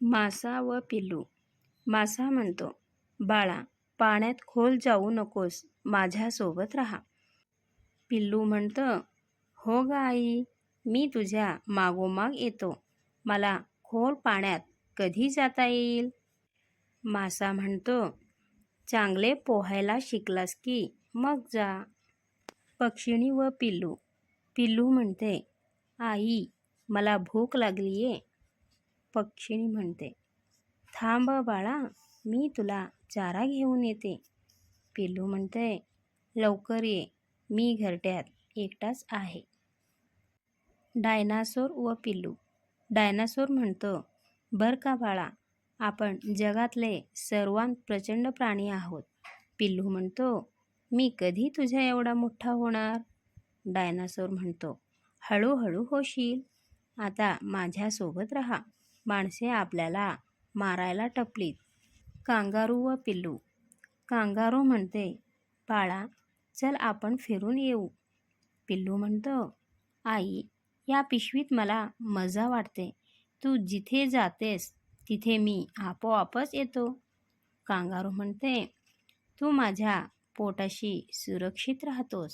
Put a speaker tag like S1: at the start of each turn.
S1: मासा व पिल्लू. मासा म्हणतो बाळा पाण्यात खोल जाऊ नकोस माझ्यासोबत राहा. पिल्लू म्हणतं हो ग आई मी तुझ्या मागोमाग येतो. मला खोल पाण्यात कधी जाता येईल? मासा म्हणतो चांगले पोहायला शिकलास की मग जा. पक्षिणी व पिल्लू. पिल्लू म्हणते आई मला भूक लागलीये. पक्षिणी म्हणते थांब बाळा मी तुला चारा घेऊन येते. पिल्लू म्हणते लवकर ये मी घरट्यात एकटाच आहे. डायनासोर व पिल्लू डायनासोर म्हणतो बर का बाळा आपण जगातले सर्वांत प्रचंड प्राणी आहोत. पिल्लू म्हणतो मी कधी तुझ्या एवढा मोठा होणार? डायनासोर म्हणतो हळूहळू होशील. आता माझ्यासोबत राहा. माणसे आपल्याला मारायला टपलीत. कांगारू व पिल्लू. कांगारू म्हणते बाळा चल आपण फिरून येऊ. पिल्लू म्हणतो आई या पिशवीत मला मजा वाटते. तू जिथे जातेस तिथे मी आपोआपच येतो. कांगारू म्हणते तू माझ्या पोटाशी सुरक्षित राहतोस.